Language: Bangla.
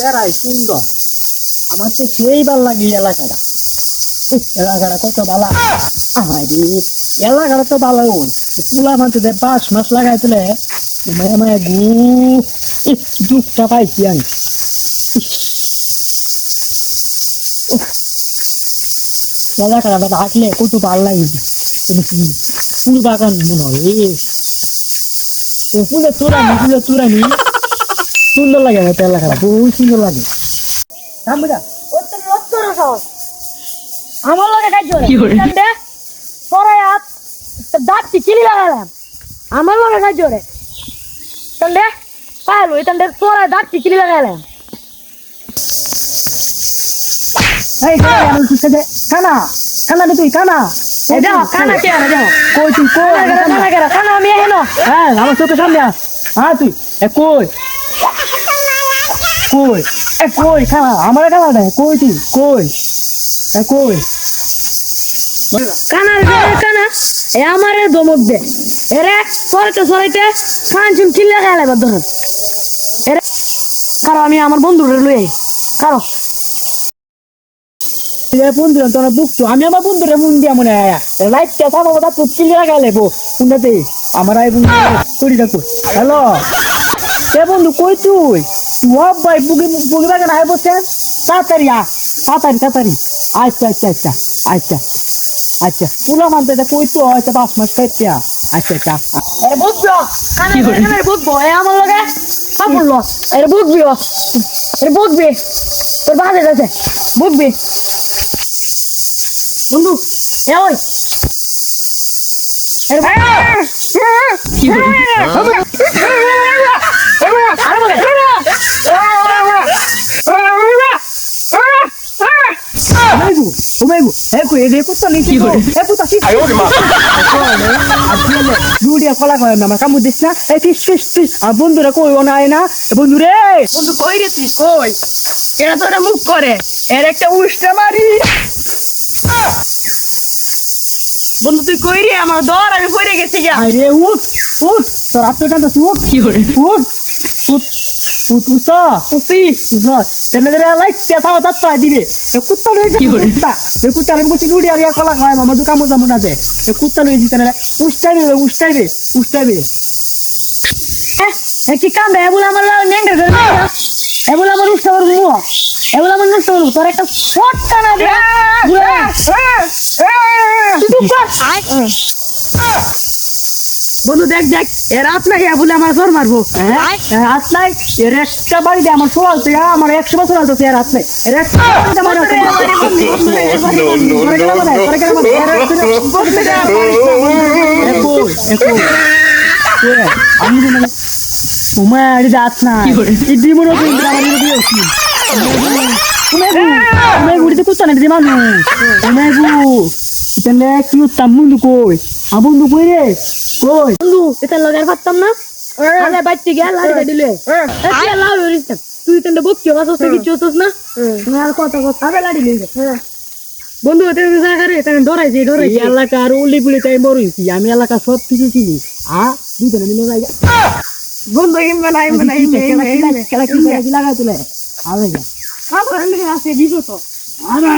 বেড়াই সুন্দর। আমার তো সেই ভালো লাগে এলাকাটা। এলাকাটা কত ভালো এলাকাটা তো ভালো। তুলা মাঝে বাস মাছ লাগাইছিলে। মায়া মায়া গু। দুঃখটা পাইছি আমি। এলাকাটা কত ফুল বাগান মনে হয়। এই তো ফুলের তোরানি ফুলের তোরানি সুন্দর লাগে আমার এলাকাটা বহুত সুন্দর লাগে। আমার লগে কাজ করে। কি করে? কান্দে তোরা হাত দাঁত চিলি লাগালাম। আমার লগে কাজ করে। কান্দে পাইলো এই কান্দে তোরা দাঁত চিলি লাগালাম। এই কানা কানা তুই কানা কই তুই? কই কানা কেরা কানা কেরা কানা আমি হ্যাঁ আমার চোখের সামনে হ্যাঁ তুই। এ কই? কই? এ কই? কানা আমার কানা রে কই তুই? কই? এ কই? কানা রে কানা। এ আমারে দমক দে। এরে সরাইতে সরাইতে ফানচুন চিলি লাগালাম ধরুন এরে কারও আমি আমার বন্ধুরে লই কারও এ বন্ধু তোর বুকছো আমি আমার বন্ধুরে মন দিয়া মনে আয়া কথা তুই বো কোনটাতে আমার আই বন্ধু করি দেখো? হ্যালো? এ বন্ধু কই তুই? সব ভাই বুগি বুগি বাগান আয় বসছেন তাড়াতাড়ি আ তাড়াতাড়ি তাড়াতাড়ি। আচ্ছা আচ্ছা আচ্ছা আচ্ছা আচ্ছা। পুলা মানতে এটা কই তো? হয়তো পাঁচ মাস খাইতে আচ্ছা আচ্ছা বুঝব কানা কানা বুঝব? এ আমার লগে লস এরে বুঝবি ও। এরে বুঝবি? তোর বাজে গেছে বুঝবি? বন্ধু এ ওই। এরে কি করে? আরে বলে Omego, ecco, e devo stare lì, signore. E puta sì. Ai ora ma. Aziende, lui a fala con ma kamu desna, e fish fish fish. A bondura koi ona ena, e bondure. Bondu koi re tuই কই? এরা তোরা মুখ করে এর একটা উষ্টা মারি বন্ধু তুই কই রে আমার দর আমি পড়ে গেছি গা আরে উঠ উঠ তোর আপনার কাছে উঠ কি করে উঠ উঠ উঠা উঠি উঠা তেনে লাইক তেতা হতা তাই দিবে এ কুত্তা লই কি করে? কুত্তা এ কুত্তা আমি কইছি লুডি আর ইয়া কলা খায় মামা দু কামু যামু না দে এ কুত্তা লই দিতে না উস্তাইবে উস্তাইবে উস্তাইবে এ কি কাম রে বলে আমার লাল নেঙ্গা করে এ বলে আমার উষ্টা মারবো এ বলে আমার উষ্টা মারবো তোর একটা শট টানা দে বন্ধু দেখ দেখ এর হাত নাই এ বলে আমার জোর মারবো। হ্যাঁ? হাত নাই এর একটা বাড়ি দে আমার সোয়াল তুই আমার একশো বছর আলতো এর হাত নাই। এর একটা তোমার আড়ি যাত না কি করে? ইদি মনে তুমি মানু তুমি তেলে কি উত্তাম বন্ধু কই? আ বন্ধু কই রে? কই বন্ধু এটা লগার পারতাম না আরে বাইতে গেল লাড়ি দিলে তুই লাল হরিস তুই তেন্ডে বক কি বাসস কি চোসস না আর কথা কথা আবে লাড়ি লই বন্ধু এটা জায়গা রে তাকে ডরাইছে এই ডরাইছে এলাকার উলি পুলি তাই মরইছি আমি এলাকা সব কিছু চিনি আ দুজনে মিলে যাই বন্ধু ইমে নাই ইমে নাই খেলা কি লাগা তুলে আবে যা আমার আছে দিছো তো আরে